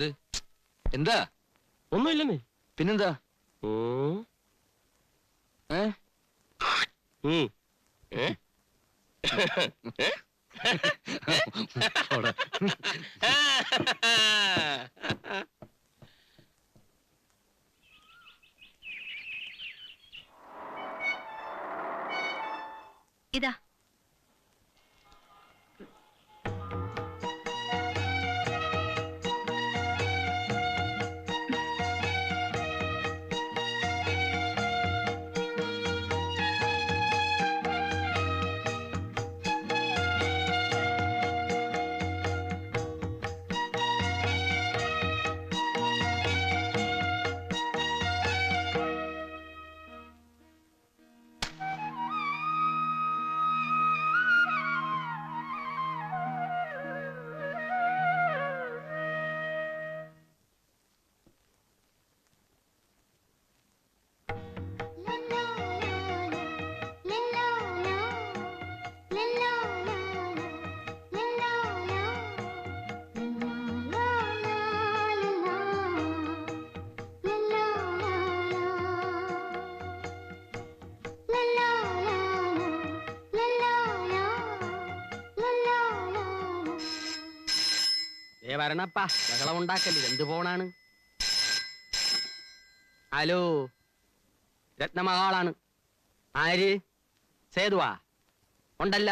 എന്ത് എന്താ? ഒന്നുമില്ലെന്നേ. പിന്നെന്താ? ഉം. ഏ. ഇതാ. വരണപ്പാ. ബഹളം ഉണ്ടാക്കല്ലേ എന്ത് ഫോണാണ്? ഹലോ രത്നമഹാളാണ്. ആര്? സേതുവാ? ഉണ്ടല്ല.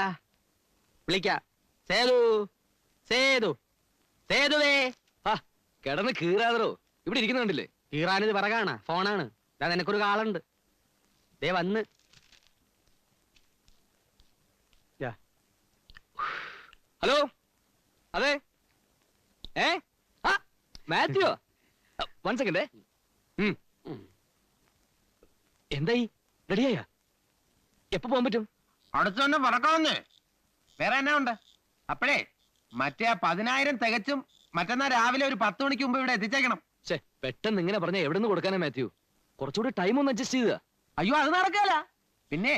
വിളിക്ക. സേതു സേതു സേതുവേ. ആ കിടന്ന് കീറാതറോ ഇവിടെ ഇരിക്കുന്നുണ്ടല്ലേ കീറാനിത് പിറകാണ് ഫോണാണ്. ഞാൻ നിനക്കൊരു കാളുണ്ട്. ദേ വന്ന്. ഹലോ? അതെ? ഏ? ആ മാത്യുവോ വൺ സെക്കൻഡ് എന്തായി? റെഡിയായ? എപ്പോ പോകാൻ പറ്റും? അടുത്ത് തന്നെ പറക്കാവുന്നേ. വേറെ എന്നാ ഉണ്ട്? അപ്പോഴേ മറ്റേ ആ പതിനായിരം തികച്ചും മറ്റന്നാ രാവിലെ ഒരു പത്ത് മണിക്ക് മുമ്പ് ഇവിടെ എത്തിച്ചേക്കണം. ഛേ പെട്ടെന്ന് ഇങ്ങനെ പറഞ്ഞ എവിടെ നിന്ന് കൊടുക്കാനാ മാത്യു? കുറച്ചുകൂടി ടൈം ഒന്ന് അഡ്ജസ്റ്റ് ചെയ്ത അയ്യോ അത് നടക്കല പിന്നെ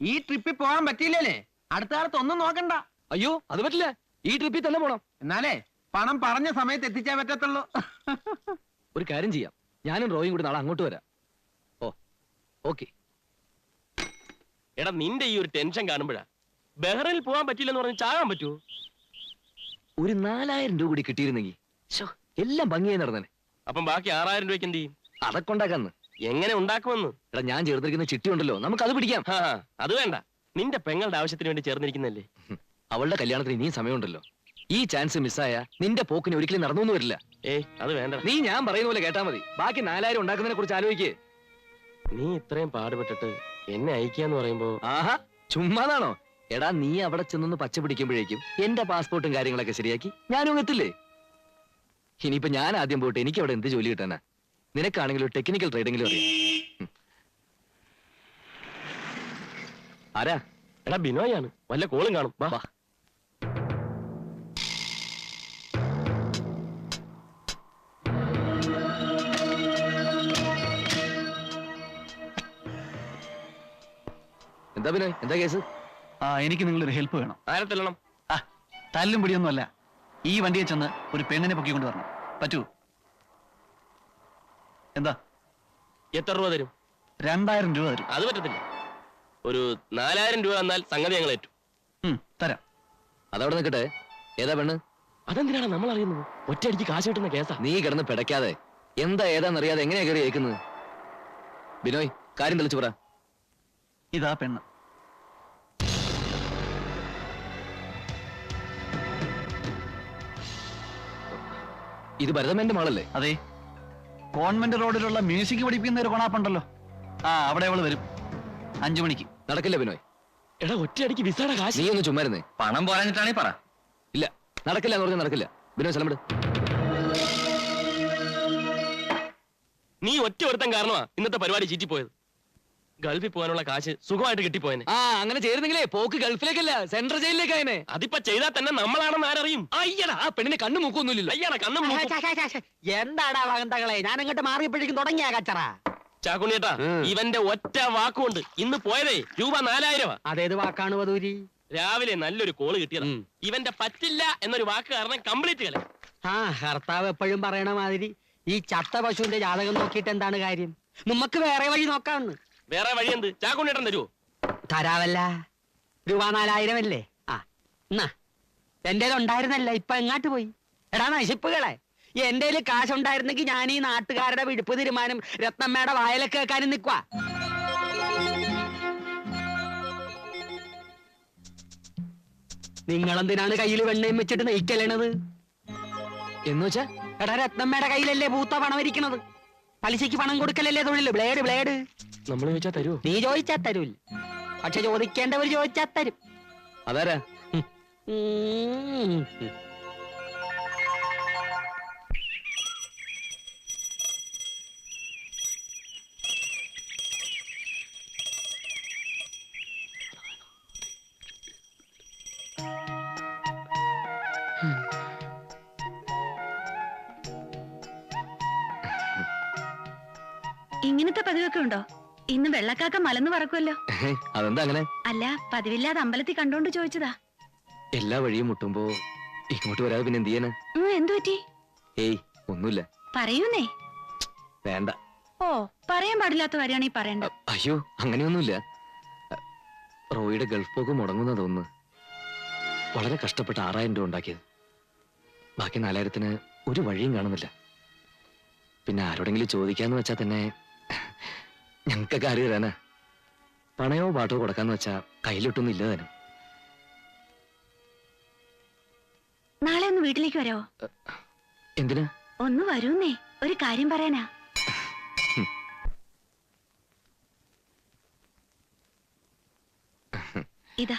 ഈ ട്രിപ്പിൽ പോകാൻ പറ്റിയില്ലേ അടുത്ത കാലത്ത് ഒന്നും നോക്കണ്ട. അയ്യോ അത് പറ്റില്ല. ഈ ട്രിപ്പിൽ തന്നെ പോണം. എന്നാലേ പണം പറഞ്ഞ സമയത്ത് എത്തിച്ചേ പറ്റത്തുള്ളൂ. ഒരു കാര്യം ചെയ്യാം. ഞാനും റോയും കൂടി നാളെ അങ്ങോട്ട് വരാം. Oh okay. എടാ നിന്റെ ഈ ഒരു ടെൻഷൻ കാണുമ്പോഴാ. ബഹ്റൈനിൽ പോകാൻ പറ്റില്ലെന്ന് പറഞ്ഞ് ചാകാൻ പറ്റൂ ഒരു നാലായിരം രൂപ കൂടി കിട്ടിയിരുന്നെങ്കിൽ ശോ, എല്ലാം ഭംഗിയായി നടന്നേ അപ്പം ബാക്കി ആറായിരം രൂപയ്ക്ക് എന്ത് ചെയ്യും? അതൊക്കെ ഉണ്ടാക്കാന്ന്. എങ്ങനെ ഉണ്ടാക്കുമെന്ന്? എടാ ഞാൻ ചേർത്തിരിക്കുന്ന ചിട്ടി ഉണ്ടല്ലോ നമുക്ക് അത് പിടിക്കാം. ഹാ അത് വേണ്ട. നിന്റെ പെങ്ങളുടെ ആവശ്യത്തിന് വേണ്ടി ചേർന്നിരിക്കുന്നല്ലേ അവളുടെ കല്യാണത്തിന് ഇനിയും സമയമുണ്ടല്ലോ. ഈ ചാൻസ് മിസ്സായ നിന്റെ പോക്കിന് ഒരിക്കലും നടന്നു വരില്ല. ഏ അത് വേണ്ട. നീ ഞാൻ പറയുന്ന പോലെ കേട്ടാ മതി. ബാക്കി നാലായിരം ഉണ്ടാക്കുന്നതിനെ കുറിച്ച് ആലോചിക്ക് നീ ഇത്രയും പാടുപെട്ടിട്ട് എന്നെ അയക്കാന്ന് പറയുമ്പോ ആഹാ ചുമ്മാതാണോ? എടാ നീ അവിടെ ചെന്നൊന്ന് പച്ച പിടിക്കുമ്പോഴേക്കും എന്റെ പാസ്പോർട്ടും കാര്യങ്ങളൊക്കെ ശരിയാക്കി ഞാനും എത്തില്ലേ? ഇനിയിപ്പോ ഞാൻ ആദ്യം പോയിട്ട് എനിക്ക് അവിടെ എന്ത് ജോലി കിട്ടാനാ? ഒരു ടെക്നിക്കൽ ട്രേഡിംഗിൽ അറിയാം. ആരാ? എടാ ബിനോയാണ് വല്ല കോളും കാണും. വാ. എന്താ പിന്നെ? എന്താ കേസ്? ആ എനിക്ക് നിങ്ങളൊരു ഹെൽപ്പ് വേണം. ആരെ തല്ലണം ആ തല്ലും പിടിയൊന്നുമല്ല. ഈ വണ്ടിയെ ചെന്ന് ഒരു പെണ്ണിനെ പൊക്കിക്കൊണ്ട് വരണം പറ്റൂ? എന്താ? എത്ര രൂപ തരും? രണ്ടായിരം രൂപ തരും. അത് പറ്റത്തില്ല. ഒരു നാലായിരം രൂപ തന്നാൽ സംഗതി ഞങ്ങൾ ഏറ്റു. ഉം, തരാം. അതവിടെ നിൽക്കട്ടെ. ഏതാ പെണ്ണ്? അതെന്തിനാണ് നമ്മൾ അറിയുന്നത് ഒറ്റയടിക്ക് കാശ് കിട്ടുന്ന കേസാ. നീ കിടന്ന് പിടയ്ക്കാതെ. എന്താ ഏതാന്നറിയാതെ എങ്ങനെയാ കയറി കേൾക്കുന്നത് ബിനോയ് കാര്യം തെളിച്ചു പറ. ഇതാ പെണ്ണ്. ഇത് ഭരതമേന്റെ മാളല്ലേ? അതെ. കോൺവെന്റ് റോഡിലുള്ള മ്യൂസിക് പഠിപ്പിക്കുന്ന ഒരു കൊണാപ്പുണ്ടല്ലോ. ആ അവിടെ അവൾ വരും. അഞ്ചു മണിക്ക്. നടക്കില്ല ബിനോയ്. എടാ ഒറ്റയടിക്ക് വിസയുടെ കാശ്. നീ ഒന്ന് ചുമ്മാരുന്നേ പണം പോരാഞ്ഞിട്ടാണേ പറ. ഇല്ല നടക്കില്ല എന്ന് പറഞ്ഞാൽ നടക്കില്ല. ബിനോയ് സ്ഥലം വിട്. നീ ഒറ്റ ഒരുത്തൻ കാരണമാ ഇന്നത്തെ പരിപാടി ചീറ്റിപ്പോയത്. ഗൾഫിൽ പോകാനുള്ള കാശ് സുഖമായിട്ട് കിട്ടിപ്പോയനെ ആ അങ്ങനെ ചേരുന്നെങ്കിലേ പോക്ക് ഗൾഫിലേക്കല്ല സെൻട്രൽ ജയിലിലേക്കായനെ അതിപ്പോ ചെയ്താൽ തന്നെ നമ്മളാണെന്ന് ആരറിയും? അയ്യടാ ആ പെണ്ണിനെ കണ്ണു മൂക്കൊന്നുമില്ല അയ്യട കണ്ണു മൂക്കും. എന്താടാ വകന്തകളെ ഞാൻ അങ്ങോട്ട് മാറിയപ്പോഴേക്കും തുടങ്ങിയ കച്ചറ. ചാക്കുണ്ണിയേട്ടാ ഇവന്റെ ഒറ്റ വാക്കുകൊണ്ട് ഇന്ന് പോയതേ രൂപ നാലായിരം അതേത് വാക്കാണ് വധൂരി? രാവിലെ നല്ലൊരു കോൾ കിട്ടിയത്. ഇവന്റെ പറ്റില്ല എന്നൊരു വാക്ക് കാരണം കംപ്ലീറ്റ് കളി. ആ ഹർത്താവ് എപ്പോഴും പറയണ മാതിരി ഈ ചത്ത പശുവിന്റെ ജാതകം നോക്കിയിട്ട് എന്താണ് കാര്യം? നമുക്ക് വേറെ വഴി നോക്കാമെന്ന് വേറെ വഴി എന്ത് ചാക്കുണ്ണിയേട്ടൻ തരുമോ തരാവല്ല. രൂപ നാലായിരം അല്ലേ ആ എന്നാ. എന്റെ ഉണ്ടായിരുന്നല്ല ഇപ്പൊ എങ്ങാട്ട് പോയി? എടാ നശിപ്പുകളെ. എന്റെ കാശുണ്ടായിരുന്നെങ്കിൽ ഞാൻ ഈ നാട്ടുകാരുടെ വിടുപ്പ് തീരുമാനം രത്നമ്മയുടെ വായലൊക്കെ കേൾക്കാനും നിക്കുവാ. നിങ്ങളെന്തിനാണ് കയ്യിൽ വെണ്ണയും വെച്ചിട്ട് നയിക്കലേണത് എന്ന് വെച്ചാ എടാ രത്നമ്മയുടെ കയ്യിലല്ലേ പൂത്ത പണം ഇരിക്കണത് പലിശയ്ക്ക് പണം കൊടുക്കലല്ലേ തൊഴിൽ ബ്ലേഡ് ബ്ലേഡ്. നമ്മൾ ചോദിച്ചാ തരുമോ നീ ചോദിച്ചാ തരൂല്ല. പക്ഷെ ചോദിക്കേണ്ടവര് ചോദിച്ചാ തരും. അതാരാ. ഉം. വെള്ളക്കാക്ക മലന്ന് പറക്കുമല്ലോ അതെന്താ അങ്ങനെ? അല്ല പതിവില്ലാതെ അമ്പലത്തിൽ കണ്ടോണ്ട് ചോദിച്ചതാ. എല്ലാ വഴിയും മുട്ടുമ്പോ ഇങ്ങോട്ട് വരാതെ പിന്നെ എന്ത് ചെയ്യാനാ? എന്തു പറ്റി? ഏയ് ഒന്നുമില്ല. പറയൂന്നേ. വേണ്ട. ഓ പറയാൻ പാടില്ലാത്ത കാര്യമാണ് ഈ പറയണ്ട അയ്യോ അങ്ങനെയൊന്നുമില്ല. റോയിയുടെ ഗൾഫ് പോക്ക് മുടങ്ങുന്നതൊന്ന് വളരെ കഷ്ടപ്പെട്ട് ആറായിരം രൂപ ഉണ്ടാക്കിയത്. ബാക്കി നാലായിരത്തിന് ഒരു വഴിയും കാണുന്നില്ല. പിന്നെ ആരോടെങ്കിലും ചോദിക്കാന്ന് വെച്ചാൽ തന്നെ ഞങ്ങൾക്കൊക്കെ ആര് തരാനാ പണയോ പാട്ടോ കൊടുക്കാന്ന് വെച്ചാ കയ്യിലൊട്ടൊന്നും ഇല്ല തന്നെ നാളെ ഒന്ന് വീട്ടിലേക്ക് വരോ? എന്തിനാ? ഒന്ന് വരൂന്നേ. ഒരു കാര്യം പറയാനാ. ഇതാ.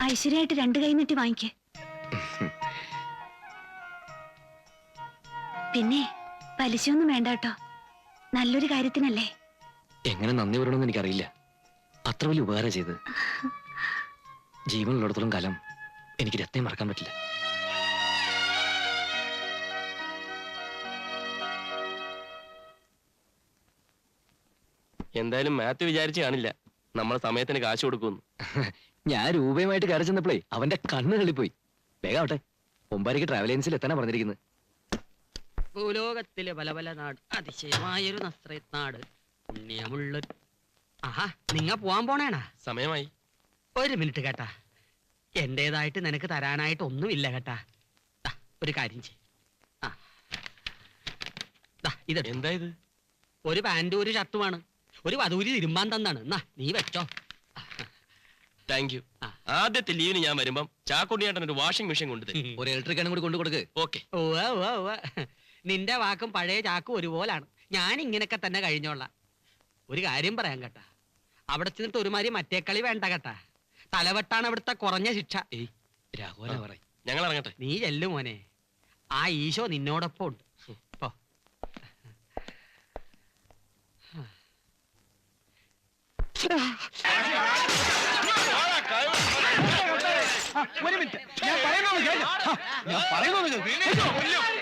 ഐശ്വര്യമായിട്ട് രണ്ടു കൈ നീട്ടി വാങ്ങിക്കേ. പിന്നെ പലിശയൊന്നും വേണ്ട കേട്ടോ. നല്ലൊരു കാര്യത്തിനല്ലേ? എങ്ങനെ നന്ദി പറയണമെന്ന് എനിക്കറിയില്ല. അത്ര വലിയ ഉപകാരം ചെയ്ത് ജീവനുള്ളിടത്തോളം കാലം എനിക്ക് രത്നം മറക്കാൻ പറ്റില്ല. എന്തായാലും മാത്യു വിചാരിച്ച് കാണില്ല. നമ്മളെ സമയത്തിന് കാശ് കൊടുക്കുന്നു ഞാൻ രൂപയുമായിട്ട് കയറി ചെന്നപ്പോഴേ അവന്റെ കണ്ണ് തള്ളിപ്പോയി. വേഗം ആവട്ടെ. ഒമ്പാരിക്ക് ട്രാവൽ ഏജൻസിൽ എത്താനാ പറഞ്ഞിരിക്കുന്നത്. ഭൂലോകത്തിലെ പല പല നാട്. അതിശയമായൊരു നാട്. പുണ്യമുള്ള ആഹാ നിങ്ങ പോവാൻ പോണേണാ? സമയമായി. ഒരു മിനിറ്റ് കേട്ടാ. എന്റേതായിട്ട് നിനക്ക് തരാനായിട്ട് ഒന്നുമില്ല കേട്ടാ. ദാ, ഒരു കാര്യം ചെയ് ആ. ദാ, ഇതെടുത്തോ. എന്താ ഇത്? ഒരു പാന്റും ഒരു ഷർട്ടുമാണ് ഒരു വധൂരി തിരുമ്പാൻ തന്നാണ്. എന്നാ നീ വെച്ചോ. താങ്ക് യു ആ. ആദ്യത്തെ ലീവിന് ഞാൻ വരുമ്പം ചാക്കുണ്ണിയേട്ടൻ ഒരു വാഷിംഗ് മെഷീൻ കൊണ്ടുതരും. ഒരു ഇലക്ട്രിക് കൂടി കൊണ്ടു കൊടുക്ക് ഓക്കെ ഓ. നിന്റെ വാക്കും പഴയ ചാക്കും ഒരുപോലാണ്. ഞാൻ ഇങ്ങനെയൊക്കെ തന്നെ കഴിഞ്ഞോളാം. ഒരു കാര്യം പറയാൻ കേട്ടാ. അവിടെ ചെന്നിട്ട് ഒരുമാതിരി മറ്റേ കളി വേണ്ട കേട്ടാ. തലവെട്ടാണ് അവിടുത്തെ കുറഞ്ഞ ശിക്ഷ. ഏയ് രാഘവന ഞങ്ങൾ ഇറങ്ങട്ടെ. നീ ചെല്ലു മോനെ. ആ ഈശോ നിന്നോടൊപ്പം ഉണ്ട്. പോ. ഒരു മിനിറ്റ്. ഞാൻ പറയുന്നത് കേൾക്ക്. ഞാൻ പറയുന്നത് കേൾക്ക്.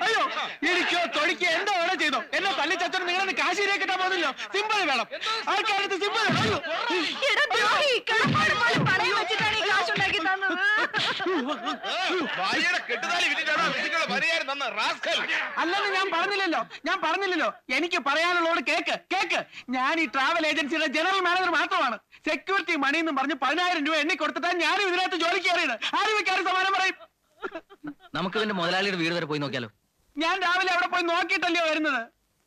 അയ്യോ, എനിക്കോ തൊടിക്കോ എന്തോ വേണം ചെയ്തോ? എന്നെ തല്ലി ചച്ചോട് നിങ്ങളെ കാശിയിലേക്ക് കിട്ടാൻ പോകുന്നില്ലോ. സിമ്പിൾ വേണം. ആൾക്കാരുടെ സിമ്പിൾ അയ്യോ. അല്ലെന്ന് ഞാൻ പറഞ്ഞില്ലല്ലോ. ഞാൻ പറഞ്ഞില്ലല്ലോ. എനിക്ക് പറയാനുള്ളോട് കേക്ക് കേക്ക്. ഞാൻ ഈ ട്രാവൽ ഏജൻസിയുടെ ജനറൽ മാനേജർ മാത്രമാണ്. സെക്യൂരിറ്റി മണി എന്ന് പറഞ്ഞ് പതിനായിരം രൂപ എണ്ണി കൊടുത്തിട്ടാണ് ഞാനും ഇതിനകത്ത് ജോലിക്ക് കയറിയത്. ആരും വെക്കാരും സമാനം പറയും? നമുക്ക് ഇവന്റെ മുതലാളിയുടെ വീട് വരെ പോയി നോക്കിയാലോ? ഞാൻ രാവിലെ അവിടെ പോയി നോക്കിയിട്ടല്ലയോ വരുന്നത്?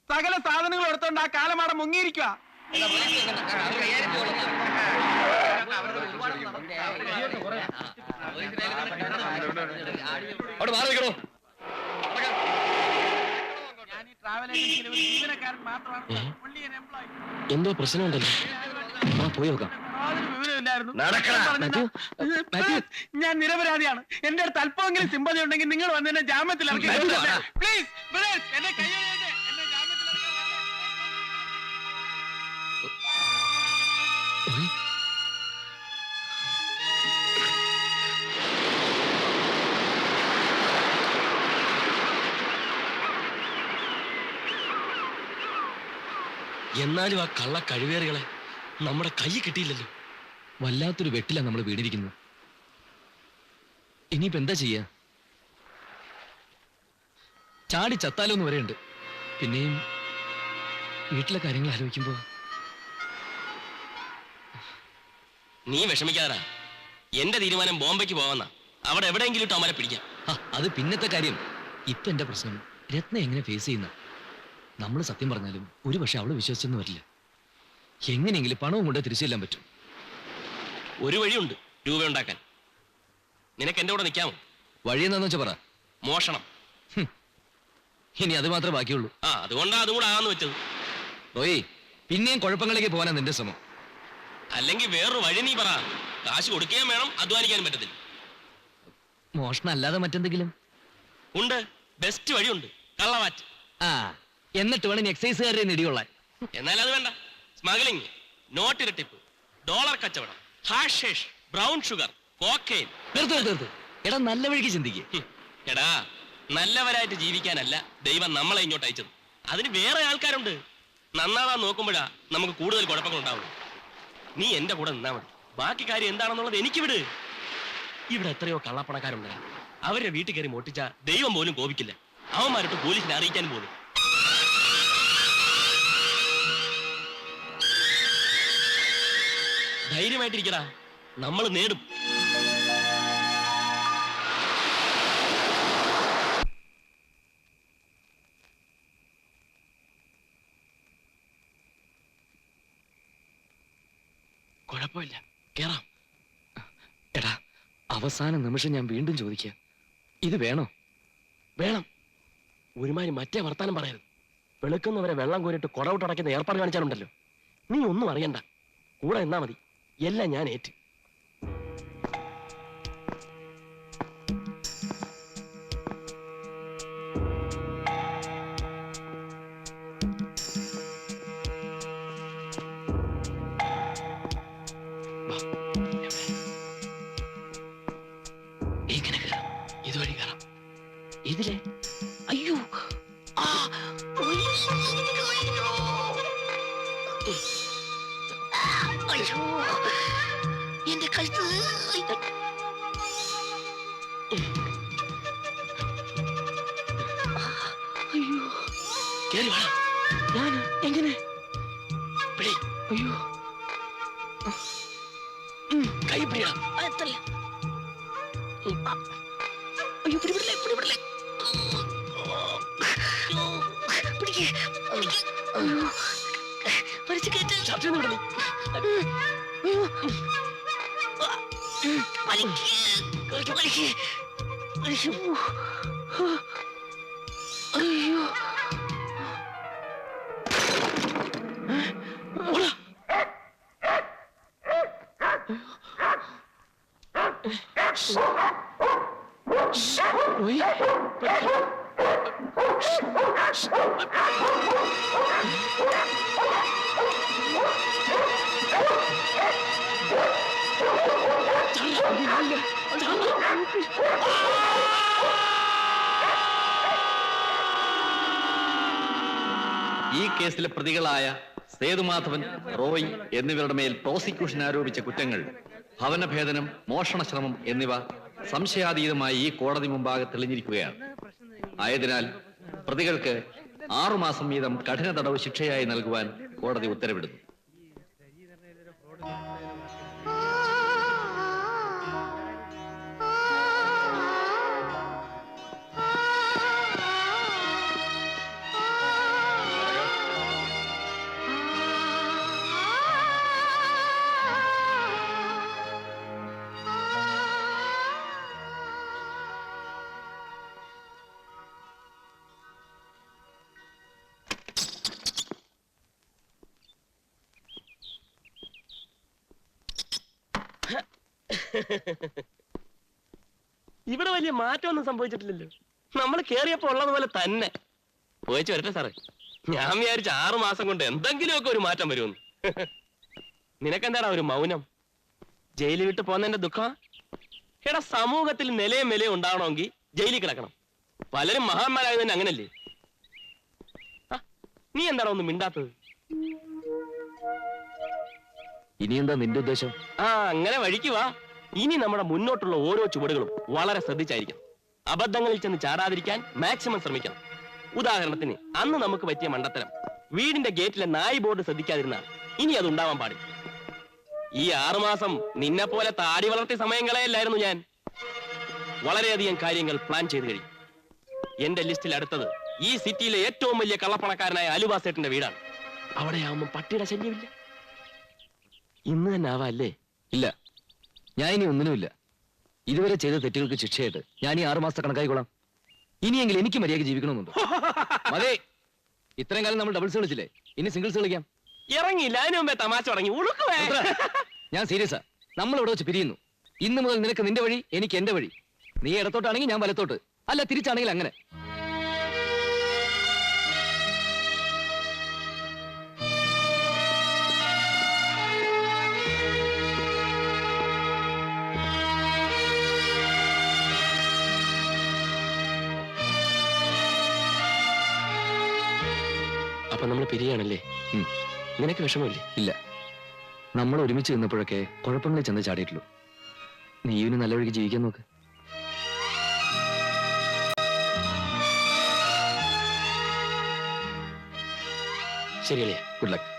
സകല സാധനങ്ങൾ എടുത്തോണ്ട് ആ കാലമാട മുങ്ങിയിരിക്കുക അവിടെ മാറി നിൽക്കണോ. എന്തോ പ്രശ്നമുണ്ടല്ലോ ആ പോയി നോക്കാം. ഞാൻ നിരപരാധിയാണ് എന്റെ അടുത്ത് അല്പമെങ്കിലും സിമ്പതി ഉണ്ടെങ്കിൽ നിങ്ങൾ വന്ന് എന്നെ ജാമ്യത്തിൽ ഇറക്കി. പ്ലീസ് എന്നെ കൈ എന്നാലും ആ കള്ള കഴിവേറുകളെ നമ്മുടെ കൈ കിട്ടിയില്ലല്ലോ. വല്ലാത്തൊരു വെട്ടില നമ്മൾ വീണിരിക്കുന്നത്. ഇനിയിപ്പോ എന്താ ചെയ്യാ? ചാടി ചത്താലോന്ന് വരെയുണ്ട്. പിന്നെയും വീട്ടിലെ കാര്യങ്ങൾ ആലോചിക്കുമ്പോ നീ വിഷമിക്കാറാ എന്റെ തീരുമാനം ബോംബെക്ക് പോവാന്ന. അവിടെ എവിടെയെങ്കിലും ഇട്ട് പിടിക്കാം. അത് പിന്നത്തെ കാര്യം. ഇപ്പൊ എന്റെ പ്രശ്നം? രത്ന എങ്ങനെ ഫേസ് ചെയ്യുന്ന? നമ്മൾ സത്യം പറഞ്ഞാലും ഒരു പക്ഷെ അവൾ വിശ്വസിച്ചെന്ന് വരില്ല. എങ്ങനെയെങ്കിലും പണവും കൊണ്ട് തിരിച്ചു ചെല്ലാൻ പറ്റും. ഒരു വഴിയുണ്ട് രൂപ ഉണ്ടാക്കാൻ നിനക്ക് എന്റെ കൂടെ നിൽക്കാമോ വഴി എന്താന്ന് വെച്ചാ പറ. മോഷണം. ഇനി അത് മാത്രമേ ബാക്കിയുള്ളൂ. ആ അതുകൊണ്ടാ അതും കൂടെ ആന്ന് വെച്ചത്. ഓയ് പിന്നെയും കുഴപ്പങ്ങളിലേക്ക് പോകാനാ നിന്റെ ശ്രമം. അല്ലെങ്കിൽ വേറൊരു വഴി നീ പറ. കാശ് കൊടുക്കുകയും വേണം അധ്വാനിക്കാനും പറ്റത്തില്ല. മോഷണം അല്ലാതെ മറ്റെന്തെങ്കിലും? ഉണ്ട്. ബെസ്റ്റ് വഴിയുണ്ട്. കള്ളവാറ്റ്. ആ. എന്നിട്ട് വേണം എക്സൈസുകാരെ ഇടികൊള്ളാൻ. എന്നാൽ അത് വേണ്ട. സ്മഗ്ലിംഗ് നോട്ട് ഇരട്ടിപ്പ് ഡോളർ കച്ചവടം ഹാഷേഷ് ബ്രൗൺ ഷുഗർ കോക്കെയിൻ തീർത്തു നിർത്ത് എടാ നല്ല വഴിക്ക് ചിന്തിക്കുക എടാ നല്ലവരായിട്ട് ജീവിക്കാനല്ല ദൈവം നമ്മളെ ഇങ്ങോട്ട് അയച്ചത്. അതിന് വേറെ ആൾക്കാരുണ്ട്. നന്നാവാൻ നോക്കുമ്പോഴാ നമുക്ക് കൂടുതൽ കുഴപ്പങ്ങൾ ഉണ്ടാവുള്ളൂ നീ എന്റെ കൂടെ നിന്നാ മതി. ബാക്കി കാര്യം എന്താണെന്നുള്ളത് എനിക്ക് വിട്. ഇവിടെ എത്രയോ കള്ളപ്പണക്കാരുണ്ട് അവരെ വീട്ടിൽ കയറി മോട്ടിച്ച ദൈവം പോലും കോപിക്കില്ല. അവന്മാരിട്ട് പോലീസിനെ അറിയിക്കാൻ പോലും. ധൈര്യമായിട്ടിരിക്കടാ. നമ്മൾ നേടും. കുഴപ്പമില്ല. കേറാം. എടാ അവസാന നിമിഷം ഞാൻ വീണ്ടും ചോദിക്കുക ഇത് വേണോ? വേണം. ഒരുമാതിരി മറ്റേ വർത്താനം പറയരുത്. വെളുക്കുന്നവരെ വെള്ളം കോരിട്ട് കുടവിട്ടടയ്ക്കുന്ന ഏർപ്പാട് കാണിച്ചാലുണ്ടല്ലോ. നീ ഒന്നും അറിയണ്ട. കൂടെ എന്നാ മതി. എല്ലാം ഞാൻ ഏറ്റ്. അയ്യോ വലിക്ക് വലിക്ക് അയ്യോ അയ്യോ റോയി ഈ കേസിലെ പ്രതികളായ സേതുമാധവൻ റോയ് എന്നിവരുടെ മേൽ പ്രോസിക്യൂഷൻ ആരോപിച്ച കുറ്റങ്ങൾ ഭവനഭേദനം മോഷണശ്രമം എന്നിവ സംശയാതീതമായി ഈ കോടതി മുമ്പാകെ തെളിഞ്ഞിരിക്കുകയാണ്. ആയതിനാൽ പ്രതികൾക്ക് ആറുമാസം വീതം കഠിന തടവ് ശിക്ഷയായി നൽകുവാൻ കോടതി ഉത്തരവിടുന്നു. ഇവിടെ വലിയ മാറ്റമൊന്നും സംഭവിച്ചിട്ടില്ലല്ലോ. നമ്മൾ കേറിയപ്പോ ഉള്ളതുപോലെ തന്നെ. പോയിച്ചു വരട്ടെ സാറേ. ഞാൻ വിചാരിച്ച ആറു മാസം കൊണ്ട് എന്തെങ്കിലുമൊക്കെ ഒരു മാറ്റം വരുമെന്ന്. നിനക്കെന്താടാ ഒരു മൗനം? ജയിലിൽ വിട്ട് പോന്നതിന്റെ ദുഃഖം? എടാ സമൂഹത്തിൽ നിലയും വിലയും ഉണ്ടാവണമെങ്കിൽ ജയിലിൽ കിടക്കണം. പലരും മഹാന്മാരായത് തന്നെ അങ്ങനല്ലേ? നീ എന്താടാ ഒന്ന് മിണ്ടാത്തത്? ഇനി എന്താ നിന്റെ ഉദ്ദേശം? ആ അങ്ങനെ വഴിക്ക് വാ. ഇനി നമ്മുടെ മുന്നോട്ടുള്ള ഓരോ ചുവടുകളും വളരെ ശ്രദ്ധിച്ചായിരിക്കണം. അബദ്ധങ്ങളിൽ ചെന്ന് ചാടാതിരിക്കാൻ മാക്സിമം ശ്രമിക്കണം. ഉദാഹരണത്തിന് അന്ന് നമുക്ക് പറ്റിയ മണ്ടത്തരം. വീടിന്റെ ഗേറ്റിലെ നായ് ബോർഡ് ശ്രദ്ധിക്കാതിരുന്നാൽ ഇനി അത് ഉണ്ടാവാൻ പാടില്ല. ഈ ആറുമാസം നിന്നെ പോലെ താടി വളർത്തിയ സമയങ്ങളെയല്ലായിരുന്നു ഞാൻ. വളരെയധികം കാര്യങ്ങൾ പ്ലാൻ ചെയ്തു കഴിഞ്ഞു. എന്റെ ലിസ്റ്റിൽ അടുത്തത് ഈ സിറ്റിയിലെ ഏറ്റവും വലിയ കള്ളപ്പണക്കാരനായ അലുവാസേട്ടന്റെ വീടാണ്. അവിടെയാവുമ്പോൾ പട്ടിയുടെ ശല്യമില്ല. ഇന്ന് തന്നെ ആവാ അല്ലേ? ഇല്ല. ഞാൻ ഇനി ഒന്നിനുമില്ല. ഇതുവരെ ചെയ്ത തെറ്റുകൾക്ക് ശിക്ഷയായിട്ട് ഞാൻ ഈ ആറുമാസത്തെ കണക്കായിക്കോളാം. ഇനിയെങ്കിലും എനിക്ക് മര്യാദ ജീവിക്കണമെന്നുണ്ട്. അതെ ഇത്രയും കാലം നമ്മൾ ഡബിൾസ് കളിച്ചില്ലേ? ഇനി സിംഗിൾസ് കളിക്കാം. ഇറങ്ങിയില്ല. അതിനു മുമ്പേ തമാശ തുടങ്ങി. ഉളുക്കുവേ. ഞാൻ സീരിയസാ നമ്മൾ ഇവിടെ വെച്ച് പിരിയുന്നു. ഇന്ന് മുതൽ നിനക്ക് നിന്റെ വഴി എനിക്ക് എന്റെ വഴി. നീ ഇടത്തോട്ടാണെങ്കിൽ ഞാൻ വലത്തോട്ട്. അല്ല തിരിച്ചാണെങ്കിൽ അങ്ങനെ. അപ്പൊ നമ്മൾ പിരിയാണല്ലേ. നിനക്ക് വിഷമമില്ലേ? ഇല്ല. നമ്മൾ ഒരുമിച്ച് നിന്നപ്പോഴൊക്കെ കുഴപ്പങ്ങളിൽ ചെന്ന് ചാടിയിട്ടുള്ളൂ. നീ ഇവന് നല്ല വഴിക്ക് ജീവിക്കാൻ നോക്ക്. ശരിയല്ലേ ഗുഡ് ലക്ക്